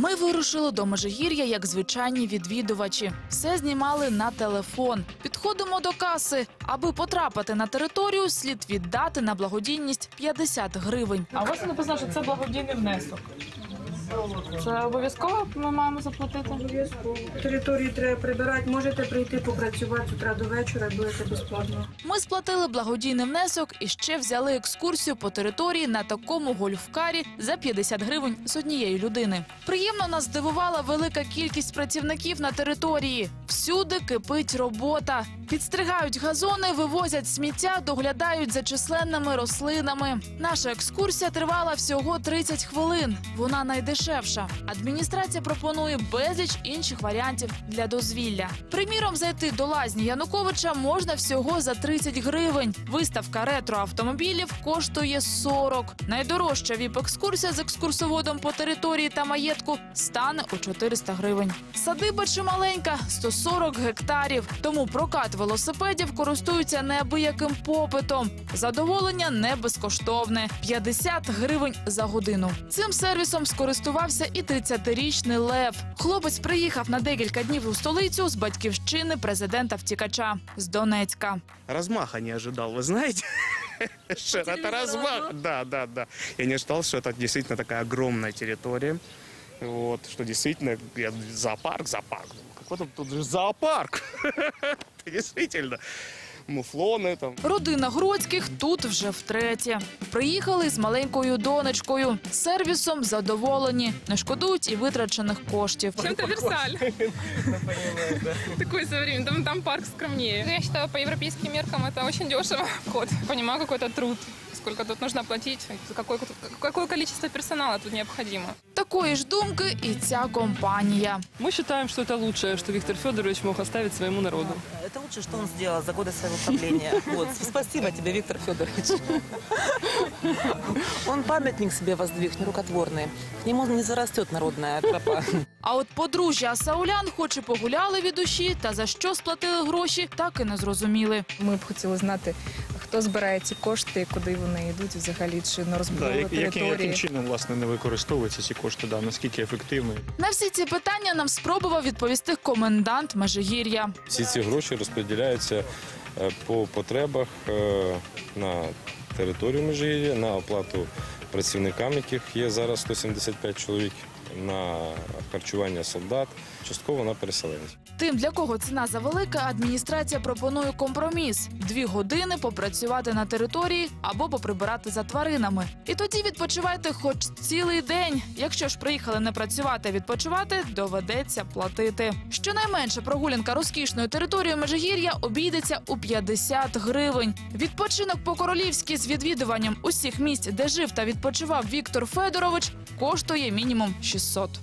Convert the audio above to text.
Ми вирушили до Межигір'я як звичайні відвідувачі. Все знімали на телефон. Підходимо до каси. Аби потрапити на територію, слід віддати на благодійність 50 гривень. А вас написано, що це благодійний внесок. Це обов'язково ми маємо заплатити? Обов'язково. Територію треба прибирати, можете прийти попрацювати з утра до вечора, будете безплатно. Ми сплатили благодійний внесок і ще взяли екскурсію по території на такому гольфкарі за 50 гривень з однієї людини. Приємно нас здивувала велика кількість працівників на території. Всюди кипить робота. Підстригають газони, вивозять сміття, доглядають за численними рослинами. Наша екскурсія тривала всього 30 хвилин. Вона найдешевша. Адміністрація пропонує безліч інших варіантів для дозвілля. Приміром, зайти до лазні Януковича можна всього за 30 гривень. Виставка ретроавтомобілів коштує 40. Найдорожча віп-екскурсія з екскурсоводом по території та маєтку стане у 400 гривень. Садиба чималенька – 140 гектарів. Тому прокат велосипедів користуються неабияким попитом. Задоволення не безкоштовне – 50 гривень за годину. Цим сервісом скористувався і 30-річний Лев. Хлопець приїхав на декілька днів у столицю з батьківщини президента втікача з Донецька. Размаха не ожидал, вы знаете? Что это размах? Да, да, да. Я не ожидал, что это действительно такая огромная территория. Вот, что действительно, я, зоопарк, зоопарк. Какой там тут же зоопарк? Действительно. Муфлоны там. Родина Гроцьких тут вже втретє. Приїхали з маленькою донечкою. Сервісом задоволені, не шкодують і витрачених коштів. Чем-то Версаль. Такой современный. Там, там парк скромнее. Ну, Я считаю, по европейским меркам это очень дешево. Вход. Понимаю, какой то труд. Сколько тут нужно платить, какое, какое количество персонала тут необходимо. Такої ж думки і ця компанія. Ми вважаємо, що це лучше, що Віктор Федорович мог оставити своєму народу. Это лучшее, что он сделал за годы своего правления. Вот. Спасибо тебе, Виктор Федорович. Он памятник себе воздвиг, нерукотворный. К нему не зарастет народная тропа. А от подружжя Саулян, хоч і погуляли від душі, та за що сплатили гроші, так і не зрозуміли. Ми б хотіли знати, хто збирає ці кошти, куди вони йдуть взагалі, чи на Да, як, яким, території. яким чином власне не використовуються ці кошти, да, наскільки ефективно. На всі ці питання нам спробував відповісти комендант Межигір'я. Всі ці гроші розподіляються е, по потребах е, на територію Межигір'я, на оплату працівникам, яких є зараз 175 чоловік, на харчування солдат, частково на переселенців. Тим, для кого ціна завелика, адміністрація пропонує компроміс: дві години попрацювати на території або поприбирати за тваринами. І тоді відпочивайте хоч цілий день. Якщо ж приїхали не працювати, відпочивати, доведеться платити. Щонайменше прогулянка розкішною територією Межигір'я обійдеться у 50 гривень. Відпочинок по-королівськи з відвідуванням усіх місць, де жив та відпочивав Віктор Федорович, коштує мінімум që sot